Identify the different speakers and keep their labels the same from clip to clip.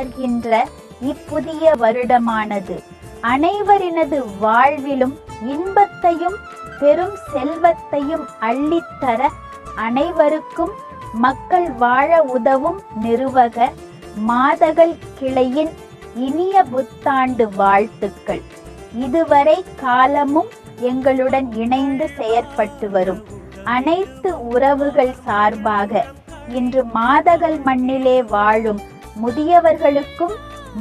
Speaker 1: தொடர்கின்ற இப்புதிய வருடமானது. அனைவரினது வாழ்விலும் இன்பத்தையும் பெரும் செல்வத்தையும் அள்ளித்தர அனைவருக்கும் மக்கள் வாழ உதவும் நிறுவக மாதகள் கிளையின் இனிய புத்தாண்டு வாழ்த்துக்கள். இதுவரை காலமும் எங்களுடன் இணைந்து செயற்பட்டு வரும். அனைத்து உறவுகள் சார்பாக இன்று மாதகள் மண்ணிலே வாழும் முதியவர்களுக்கும்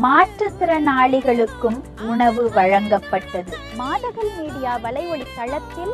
Speaker 1: மாற்றுத்திறனாளிகளுக்கும் உணவு வழங்கப்பட்டது. மாதகல் மீடியா வலையொலி தளத்தில்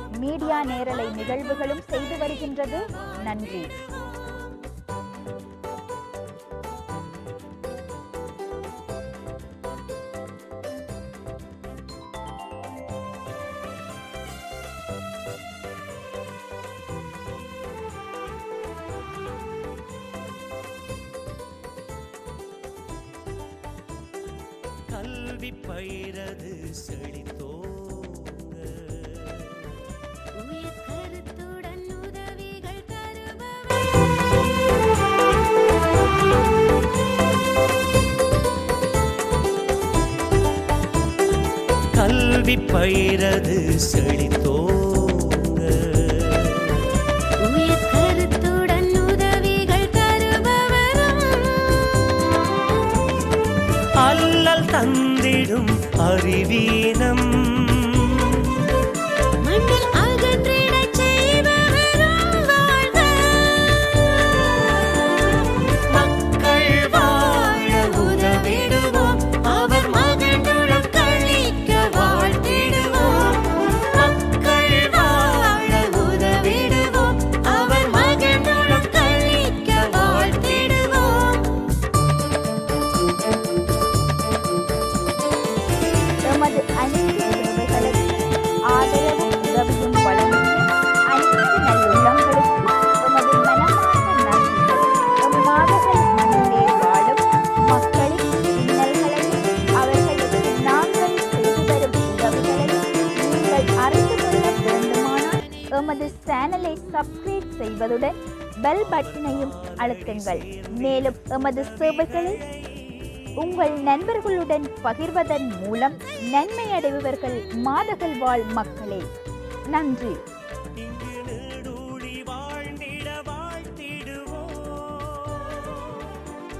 Speaker 1: மீடியா நேரலை நிகழ்வுகளும் செய்து வருகின்றது. நன்றி.
Speaker 2: கல்வி பயிரது
Speaker 3: செழித்தோ
Speaker 2: கல்வி பயிரது
Speaker 3: தருபவரும்.
Speaker 2: அல்லல் தந்திடும் அறிவீனம்.
Speaker 3: மண்ணில்
Speaker 1: எமது சேனலை சப்ஸ்கிரைப் செய்வதுடன் பெல் பட்டனையும் அழுத்துங்கள். மேலும் எமது சேவைகளை உங்கள் நண்பர்களுடன் பகிர்வதன் மூலம் நன்மை அடைபவர்கள் மாதகள் வாழ் மக்களே. நன்றி.